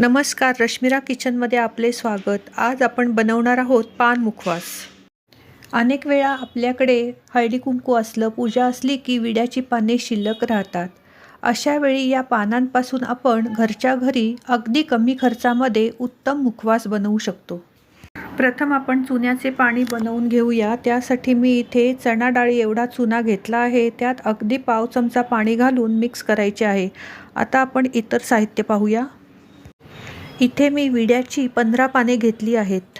नमस्कार रश्मिरा किचनमध्ये आपले स्वागत. आज आपण बनवणार आहोत पान मुखवास. अनेक वेळा आपल्याकडे हळदी कुंकू असलं पूजा असली की विड्याची पाने शिल्लक राहतात. अशा वेळी या पानांपासून आपण घरच्या घरी अगदी कमी खर्चामध्ये उत्तम मुखवास बनवू शकतो. प्रथम आपण चुन्याचे पाणी बनवून घेऊया. त्यासाठी मी इथे चणा डाळी एवढा चुना घेतला आहे. त्यात अगदी पाव चमचा पाणी घालून मिक्स करायचे आहे. आता आपण इतर साहित्य पाहूया. इथे मी विड्याची पंधरा पाने घेतली आहेत.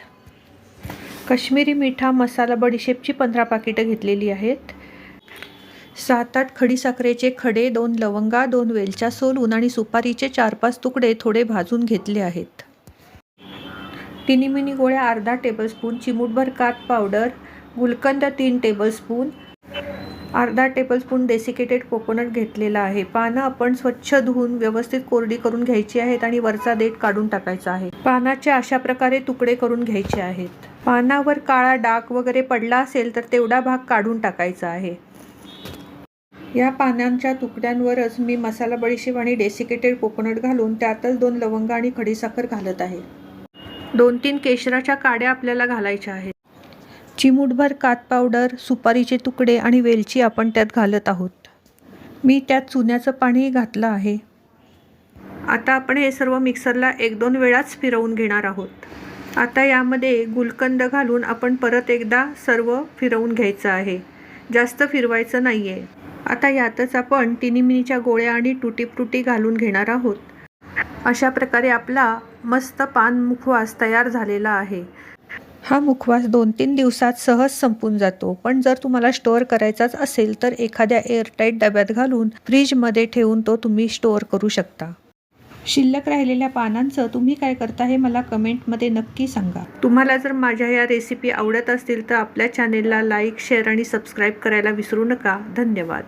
कश्मीरी मिठा मसाला बडीशेपची पंधरा पाकिटं घेतलेली आहेत. सात आठ खडीसाखरेचे खडे दोन लवंगा दोन वेलच्या सोलून आणि सुपारीचे चार पाच तुकडे थोडे भाजून घेतले आहेत. तिन्ही मिनी गोळ्या अर्धा टेबलस्पून चिमूटभर कात पावडर गुलकंद तीन टेबलस्पून अर्धा टेबलस्पून डेसिकेटेड कोकोनट घेतलेला आहे. पानं आपण स्वच्छ धुवून व्यवस्थित कोरडी करून घ्यायची आहेत आणि वरचा देठ काढून टाकायचा आहे. पानाचे अशा प्रकारे तुकडे करून घ्यायचे आहेत. पानावर काळा डाग वगैरे पडला असेल तर तेवढा भाग काढून टाकायचा आहे. या पानांच्या तुकड्यांवरच मी मसाला बडीशेप आणि डेसिकेटेड कोकोनट घालून त्यातच दोन लवंग आणि खडीसाखर घालत आहे. दोन तीन केशराच्या काड्या आपल्याला घालायच्या आहेत. चिमूटभर कात पावडर सुपारीचे तुकडे आणि वेलची आपण त्यात घालत आहोत. मी त्यात चुन्याचं पाणीही घातलं आहे. आता आपण हे सर्व मिक्सरला एक दोन वेळाच फिरवून घेणार आहोत. आता यामध्ये गुलकंद घालून आपण परत एकदा सर्व फिरवून घ्यायचं आहे. जास्त फिरवायचं नाही आहे आता यातच आपण तिन्ही मिनीच्या गोळ्या आणि तुटीप्रुटी घालून घेणार आहोत. अशा प्रकारे आपला मस्त पान मुखवास तयार झालेला आहे. हा मुखवास दोन तीन दिवसात सहज संपून जातो. पण जर तुम्हाला स्टोअर करायचाच असेल तर एखाद्या एअरटाईट डब्यात घालून फ्रीजमध्ये ठेवून तो तुम्ही स्टोअर करू शकता. शिल्लक राहिलेल्या पानांचं तुम्ही काय करता हे मला कमेंटमध्ये नक्की सांगा. तुम्हाला जर माझ्या या रेसिपी आवडत असतील तर आपल्या चॅनेलला लाईक शेअर आणि सबस्क्राईब करायला विसरू नका. धन्यवाद.